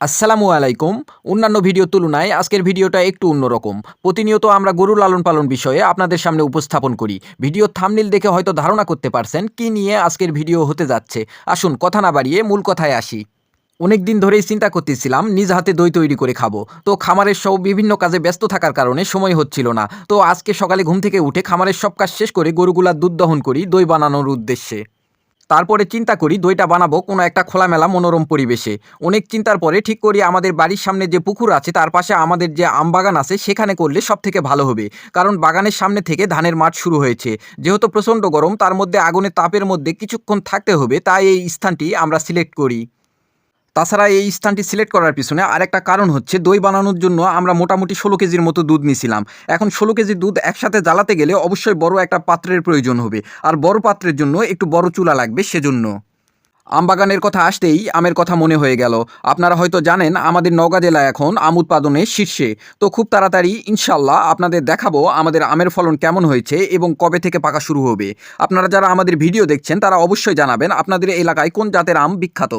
আসসালামু আলাইকুম। অন্যান্য ভিডিওর তুলনায় আজকের ভিডিওটা একটু অন্যরকম। প্রতিনিয়ত আমরা গরু লালন পালন বিষয়ে আপনাদের সামনে উপস্থাপন করি। ভিডিও থামনিল দেখে হয়তো ধারণা করতে পারছেন কি নিয়ে আজকের ভিডিও হতে যাচ্ছে। আসুন, কথা না বাড়িয়ে মূল কথায় আসি। অনেক দিন ধরেই চিন্তা করতেছিলাম, নিজ হাতে দই তৈরি করে খাব। তো খামারের সব বিভিন্ন কাজে ব্যস্ত থাকার কারণে সময় হচ্ছিল না। তো আজকে সকালে ঘুম থেকে উঠে খামারের সব কাজ শেষ করে গরুগুলার দুধ দহন করি দই বানানোর উদ্দেশ্যে। তারপরে চিন্তা করি, দইটা বানাবো, কোনো একটা খোলামেলা মনোরম পরিবেশে। অনেক চিন্তার পরে ঠিক করি, আমাদের বাড়ির সামনে যে পুকুর আছে, তার পাশে আমাদের যে আম বাগান আছে, সেখানে করলে সব থেকে ভালো হবে। কারণ বাগানের সামনে থেকে ধানের মাঠ শুরু হয়েছে। যেহেতু প্রচণ্ড গরম, তার মধ্যে আগুনের তাপের মধ্যে কিছুক্ষণ থাকতে হবে, তাই এই স্থানটি আমরা সিলেক্ট করি। তাছাড়া এই স্থানটি সিলেক্ট করার পিছনে আরেকটা কারণ হচ্ছে দই বানানোর জন্য আমরা মোটামুটি ষোলো কেজির মতো দুধ নিছিলাম। এখন ষোলো কেজি দুধ একসাথে জ্বালাতে গেলে অবশ্যই বড় একটা পাত্রের প্রয়োজন হবে। আর বড় পাত্রের জন্য একটু বড় চুলা লাগবে সেজন্য। আমবাগানের কথা আসতেই আমের কথা মনে হয়ে গেল। আপনারা হয়তো জানেন, আমাদের নওগাঁ জেলা এখন আম উৎপাদনে শীর্ষে। তো খুব তাড়াতাড়ি ইনশাল্লাহ আপনাদের দেখাবো আমাদের আমের ফলন কেমন হয়েছে এবং কবে থেকে পাকা শুরু হবে। আপনারা যারা আমাদের ভিডিও দেখছেন, তারা অবশ্যই জানাবেন আপনাদের এলাকায় কোন জাতের আম বিখ্যাত।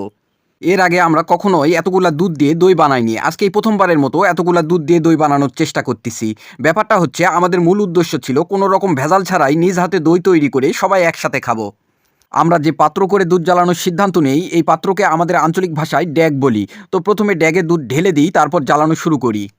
এর আগে আমরা কখনোই এতগুলা দুধ দিয়ে দই বানাইনি। আজকে এই প্রথমবারের মতো এতগুলা দুধ দিয়ে দই বানানোর চেষ্টা করতেছি। ব্যাপারটা হচ্ছে, আমাদের মূল উদ্দেশ্য ছিল কোনো রকম ভেজাল ছাড়াই নিজ হাতে দই তৈরি করে সবাই একসাথে খাব। আমরা যে পাত্র করে দুধ জ্বালানোর সিদ্ধান্ত নেই, এই পাত্রকে আমাদের আঞ্চলিক ভাষায় ড্যাগ বলি। তো প্রথমে ড্যাগে দুধ ঢেলে দিই, তারপর জ্বালানো শুরু করি।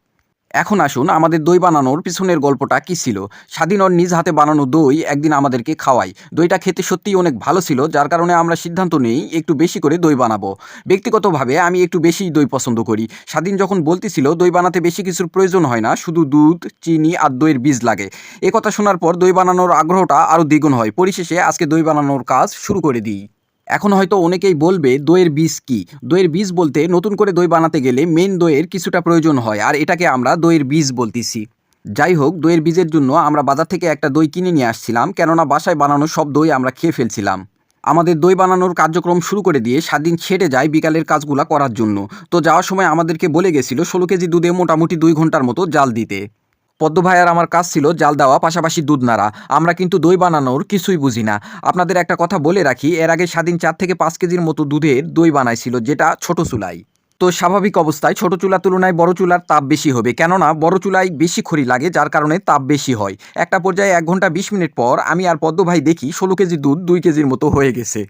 এখন আসুন আমাদের দই বানানোর পিছনের গল্পটা কী ছিল? স্বাধীন ওর নিজ হাতে বানানো দই একদিন আমাদেরকে খাওয়াই দইটা খেতে সত্যিই অনেক ভালো ছিল, যার কারণে আমরা সিদ্ধান্ত নেই একটু বেশি করে দই বানাবো। ব্যক্তিগতভাবে আমি একটু বেশি দই পছন্দ করি। স্বাধীন যখন বলতেছিল, দই বানাতে বেশি কিছুর প্রয়োজন হয় না, শুধু দুধ, চিনি আর দইয়ের বীজ লাগে। এ কথা শোনার পর দই বানানোর আগ্রহটা আরও দ্বিগুণ হয়। পরিশেষে আজকে দই বানানোর কাজ শুরু করে দিই। এখন হয়তো অনেকেই বলবে, দইয়ের বীজ কি? দইয়ের বীজ বলতে নতুন করে দই বানাতে গেলে মেন দইয়ের কিছুটা প্রয়োজন হয়, আর এটাকে আমরা দইয়ের বীজ বলতেছি। যাই হোক, দইয়ের বীজের জন্য আমরা বাজার থেকে একটা দই কিনে নিয়ে আসছিলাম, কেননা বাসায় বানানো সব দই আমরা খেয়ে ফেলছিলাম। আমাদের দই বানানোর কার্যক্রম শুরু করে দিয়ে স্বাধীন ছেড়ে যায় বিকালের কাজগুলা করার জন্য। তো যাওয়ার সময় আমাদেরকে বলে গেছিল, ষোলো কেজি দুধে মোটামুটি দুই ঘণ্টার মতো জাল দিতে। পদ্ম ভাইয়ার আমার কাজ ছিল জাল দেওয়া, পাশাপাশি দুধ নাড়া। আমরা কিন্তু দই বানানোর কিছুই বুঝি না। আপনাদের একটা কথা বলে রাখি, এর আগে স্বাধীন চার থেকে পাঁচ কেজির মতো দুধের দই বানাইছিল, যেটা ছোট চুলাই তো স্বাভাবিক অবস্থায় ছোট চুলার তুলনায় বড় চুলার তাপ বেশি হবে। কেননা বড় চুলায় বেশি খড়ি লাগে, যার কারণে তাপ বেশি হয়। একটা পর্যায়ে এক ঘণ্টা বিশ মিনিট পর আমি আর পদ্ম ভাই দেখি ষোলো কেজি দুধ দুই কেজির মতো হয়ে গেছে।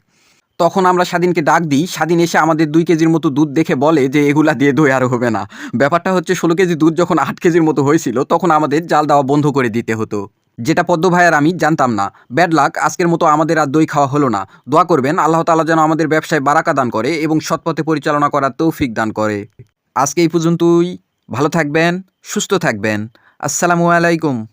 তখন আমরা স্বাধীনকে ডাক দিই। স্বাধীন এসে আমাদের দুই কেজির মতো দুধ দেখে বলে যে, এগুলা দিয়ে দই আর হবে না। ব্যাপারটা হচ্ছে, ষোলো কেজি দুধ যখন আট কেজির মতো হয়েছিল, তখন আমাদের জাল দেওয়া বন্ধ করে দিতে হতো। যেটা পদ্ম ভাই আর আমি জানতাম না। ব্যাড লাক, আজকের মতো আমাদের আর দই খাওয়া হলো না। দোয়া করবেন, আল্লাহ তালা যেন আমাদের ব্যবসায় বারাকা দান করে এবং সৎপথে পরিচালনা করার তৌফিক দান করে। আজকে এই পর্যন্তই। ভালো থাকবেন, সুস্থ থাকবেন। আসসালামু আলাইকুম।